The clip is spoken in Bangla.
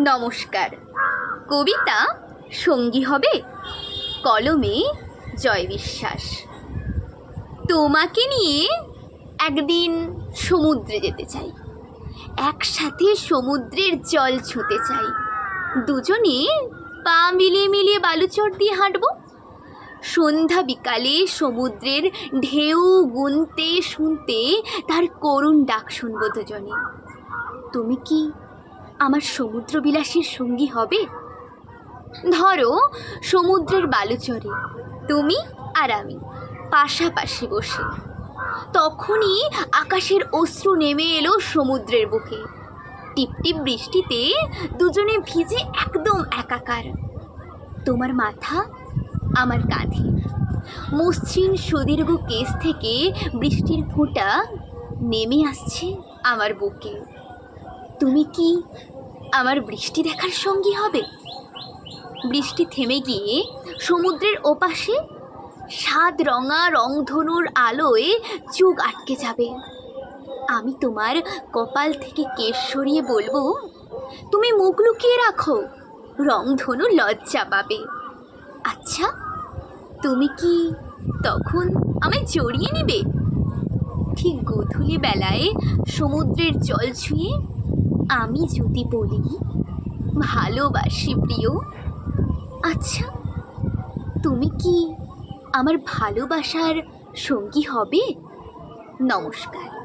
নমস্কার। কবিতা, সঙ্গী হবে কলমে জয় বিশ্বাস। তোমাকে নিয়ে একদিন সমুদ্রে যেতে চাই। একসাথে সমুদ্রের জল ছুঁতে চাই। দুজনে পা মিলিয়ে মিলিয়ে বালুচর দিয়ে হাঁটব। সন্ধ্যা বিকালে সমুদ্রের ঢেউ গুনতে শুনতে তার করুণ ডাক শুনব দুজনে। তুমি কি আমার সমুদ্র বিলাসের সঙ্গী হবে? ধরো, সমুদ্রের বালুচরে, তুমি আর আমি পাশাপাশি বসে। তখনই আকাশের অশ্রু নেমে এলো সমুদ্রের বুকে। টিপটিপ বৃষ্টিতে দুজনে ভিজে একদম একাকার। তোমার মাথা, আমার কাঁধে। মসৃণ সুদীর্ঘ কেস থেকে বৃষ্টির ফোঁটা নেমে আসছে আমার বুকে। তুমি কি আমার বৃষ্টি দেখার সঙ্গী হবে? বৃষ্টি থেমে গিয়ে সমুদ্রের ওপাশে সাত রঙা রংধনুর আলোয় চোখ আটকে যাবে। আমি তোমার কপাল থেকে কেশ সরিয়ে বলব, তুমি মুখ লুকিয়ে রাখো, রংধনু লজ্জা পাবে। আচ্ছা তুমি কি তখন আমায় জড়িয়ে নেবে? ঠিক গোধূলি বেলায় সমুদ্রের জল ছুঁয়ে আমি যদি বলি ভালোবাসি প্রিয়। আচ্ছা তুমি কি আমার ভালোবাসার সঙ্গী হবে? নমস্কার।